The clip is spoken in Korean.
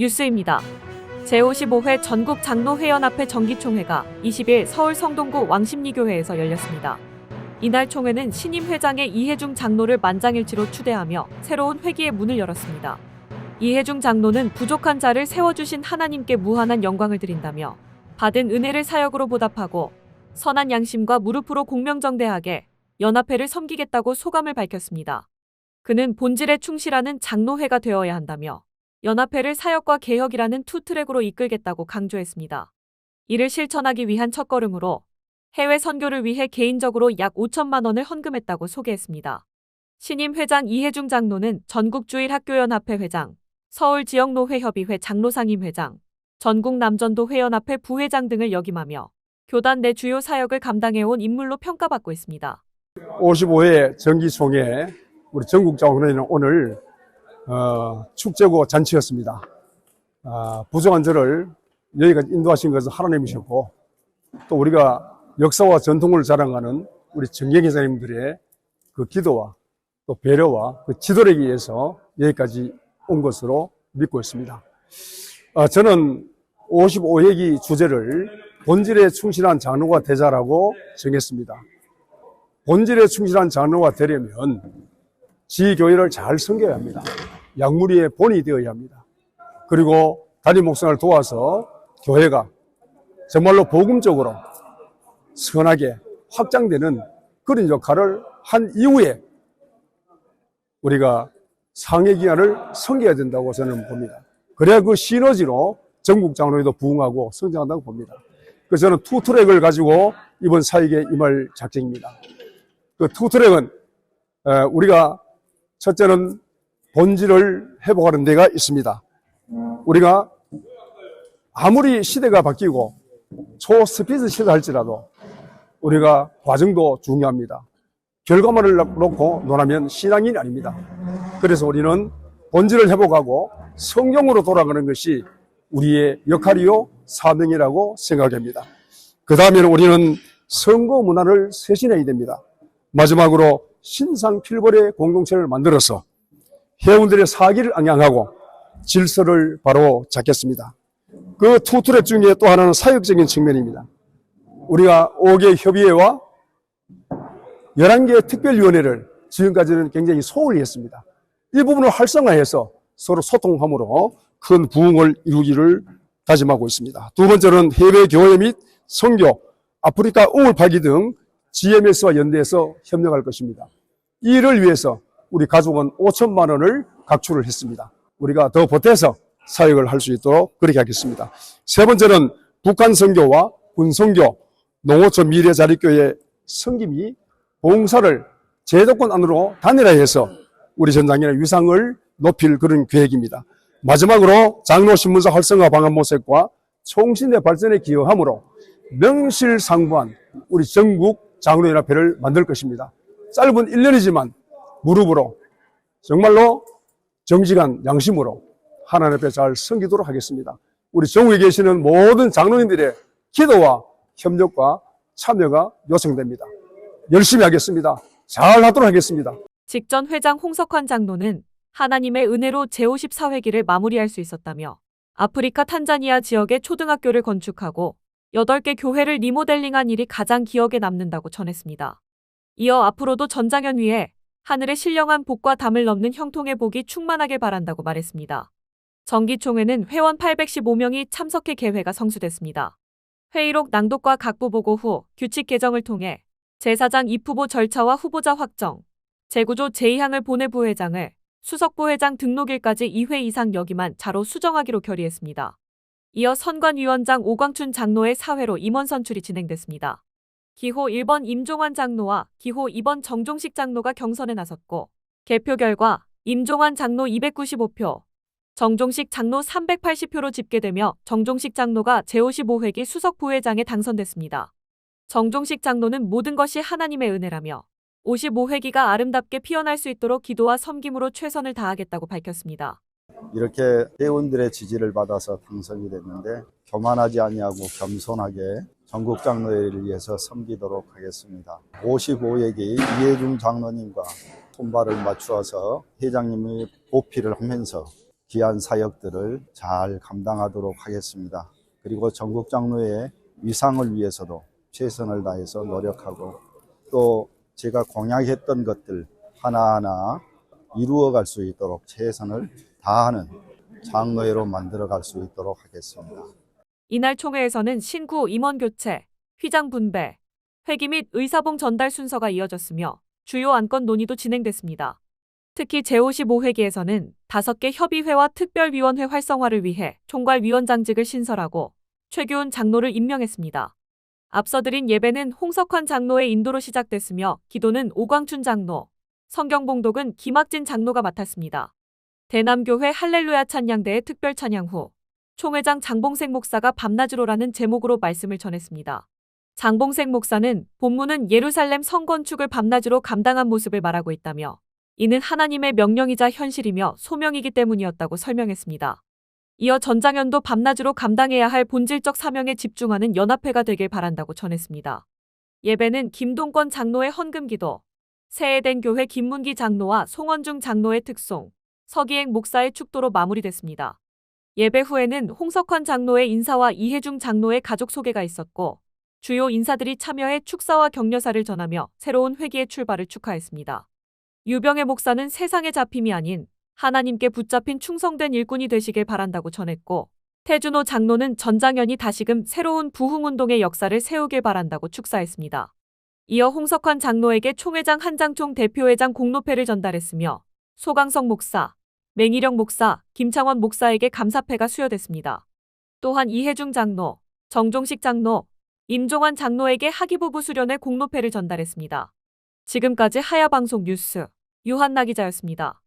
뉴스입니다. 제55회 전국 장로회연합회 정기총회가 20일 서울 성동구 왕십리교회에서 열렸습니다. 이날 총회는 신임 회장의 이해중 장로를 만장일치로 추대하며 새로운 회기의 문을 열었습니다. 이해중 장로는 부족한 자를 세워주신 하나님께 무한한 영광을 드린다며 받은 은혜를 사역으로 보답하고 선한 양심과 무릎으로 공명정대하게 연합회를 섬기겠다고 소감을 밝혔습니다. 그는 본질에 충실하는 장로회가 되어야 한다며 연합회를 사역과 개혁이라는 투 트랙으로 이끌겠다고 강조했습니다. 이를 실천하기 위한 첫걸음으로 해외 선교를 위해 개인적으로 약 5천만 원을 헌금했다고 소개했습니다. 신임 회장 이해중 장로는 전국주일학교연합회 회장, 서울지역노회협의회 장로상임 회장, 전국남전도회연합회 부회장 등을 역임하며 교단 내 주요 사역을 감당해온 인물로 평가받고 있습니다. 55회 정기총회 우리 전국장로회는 오늘 어, 축제고 잔치였습니다. 아, 부족한 저를 여기까지 인도하신 것은 하나님이셨고 또 우리가 역사와 전통을 자랑하는 우리 정경 회장님들의 그 기도와 또 배려와 그 지도력에 의해서 여기까지 온 것으로 믿고 있습니다. 아, 저는 55회기 주제를 본질에 충실한 장로가 되자라고 정했습니다. 본질에 충실한 장로가 되려면 지교회를 잘 섬겨야 합니다. 약물이의 본이 되어야 합니다. 그리고 단임 목성을 도와서 교회가 정말로 복음적으로 선하게 확장되는 그런 역할을 한 이후에 우리가 상해 기관을 섬겨야 된다고 저는 봅니다. 그래야 그 시너지로 전국 장로에도 부흥하고 성장한다고 봅니다. 그래서 저는 투 트랙을 가지고 이번 사역에 임할 작정입니다. 그 투 트랙은 에, 우리가 첫째는 본질을 회복하는 데가 있습니다. 우리가 아무리 시대가 바뀌고 초스피드 시대 할지라도 우리가 과정도 중요합니다. 결과만을 놓고 논하면 신앙인이 아닙니다. 그래서 우리는 본질을 회복하고 성경으로 돌아가는 것이 우리의 역할이요 사명이라고 생각합니다. 그 다음에는 우리는 선거 문화를 쇄신해야 됩니다. 마지막으로 신상 필벌의 공동체를 만들어서 회원들의 사기를 ang양하고 질서를 바로 잡겠습니다. 그 투트랙 중에 또 하나는 사역적인 측면입니다. 우리가 5개 협의회와 11개 특별위원회를 지금까지는 굉장히 소홀히 했습니다. 이 부분을 활성화해서 서로 소통함으로 큰 부흥을 이루기를 다짐하고 있습니다. 두 번째는 해외 교회 및 선교, 아프리카 우물 파기 등 GMS와 연대해서 협력할 것입니다. 이를 위해서 우리 가족은 5천만 원을 각출을 했습니다. 우리가 더 보태서 사역을 할 수 있도록 그렇게 하겠습니다. 세 번째는 북한 선교와 군 선교, 농어촌 미래자립교회 성김이 봉사를 제도권 안으로 단일화해서 우리 전당의 위상을 높일 그런 계획입니다. 마지막으로 장로신문사 활성화 방안 모색과 총신의 발전에 기여함으로 명실상부한 우리 전국 장로연합회를 만들 것입니다. 짧은 1년이지만 무릎으로 정말로 정직한 양심으로 하나님 앞에 잘 섬기도록 하겠습니다. 우리 전국에 계시는 모든 장로님들의 기도와 협력과 참여가 요청됩니다. 열심히 하겠습니다. 잘 하도록 하겠습니다. 직전 회장 홍석환 장로는 하나님의 은혜로 제54회기를 마무리할 수 있었다며 아프리카 탄자니아 지역에 초등학교를 건축하고 8개 교회를 리모델링한 일이 가장 기억에 남는다고 전했습니다. 이어 앞으로도 전장현 위에 하늘의 신령한 복과 담을 넘는 형통의 복이 충만하게 바란다고 말했습니다. 정기총회는 회원 815명이 참석해 개회가 성수됐습니다. 회의록 낭독과 각부 보고 후 규칙 개정을 통해 제사장 입후보 절차와 후보자 확정, 제구조 제2항을 보내 부회장을 수석 부회장 등록일까지 2회 이상 역임한 자로 수정하기로 결의했습니다. 이어 선관위원장 오광춘 장로의 사회로 임원 선출이 진행됐습니다. 기호 1번 임종환 장로와 기호 2번 정종식 장로가 경선에 나섰고 개표 결과 임종환 장로 295표, 정종식 장로 380표로 집계되며 정종식 장로가 제55회기 수석 부회장에 당선됐습니다. 정종식 장로는 모든 것이 하나님의 은혜라며 55회기가 아름답게 피어날 수 있도록 기도와 섬김으로 최선을 다하겠다고 밝혔습니다. 이렇게 회원들의 지지를 받아서 당선이 됐는데 교만하지 아니하고 겸손하게 전국 장로회를 위해서 섬기도록 하겠습니다. 55회기 이해중 장로님과 손발을 맞추어서 회장님이 보필을 하면서 귀한 사역들을 잘 감당하도록 하겠습니다. 그리고 전국 장로의 위상을 위해서도 최선을 다해서 노력하고 또 제가 공약했던 것들 하나하나 이루어 갈 수 있도록 최선을 다하는 장로회로 만들어 갈 수 있도록 하겠습니다. 이날 총회에서는 신구 임원 교체, 휘장 분배, 회기 및 의사봉 전달 순서가 이어졌으며 주요 안건 논의도 진행됐습니다. 특히 제55회기에서는 5개 협의회와 특별위원회 활성화를 위해 총괄위원장직을 신설하고 최규훈 장로를 임명했습니다. 앞서 드린 예배는 홍석환 장로의 인도로 시작됐으며 기도는 오광춘 장로, 성경봉독은 김학진 장로가 맡았습니다. 대남교회 할렐루야 찬양대의 특별 찬양 후 총회장 장봉색 목사가 밤낮으로라는 제목으로 말씀을 전했습니다. 장봉색 목사는 본문은 예루살렘 성건축을 밤낮으로 감당한 모습을 말하고 있다며 이는 하나님의 명령이자 현실이며 소명이기 때문이었다고 설명했습니다. 이어 전장현도 밤낮으로 감당해야 할 본질적 사명에 집중하는 연합회가 되길 바란다고 전했습니다. 예배는 김동권 장로의 헌금기도, 새해된 교회 김문기 장로와 송원중 장로의 특송, 서기행 목사의 축도로 마무리됐습니다. 예배 후에는 홍석환 장로의 인사와 이혜중 장로의 가족 소개가 있었고 주요 인사들이 참여해 축사와 격려사를 전하며 새로운 회기의 출발을 축하했습니다. 유병의 목사는 세상의 잡힘이 아닌 하나님께 붙잡힌 충성된 일꾼이 되시길 바란다고 전했고 태준호 장로는 전장현이 다시금 새로운 부흥운동의 역사를 세우길 바란다고 축사했습니다. 이어 홍석환 장로에게 총회장 한장총 대표회장 공로패를 전달했으며 소강성 목사, 맹일영 목사, 김창원 목사에게 감사패가 수여됐습니다. 또한 이혜중 장로, 정종식 장로, 임종환 장로에게 하기부부 수련회 공로패를 전달했습니다. 지금까지 하야방송 뉴스 유한나 기자였습니다.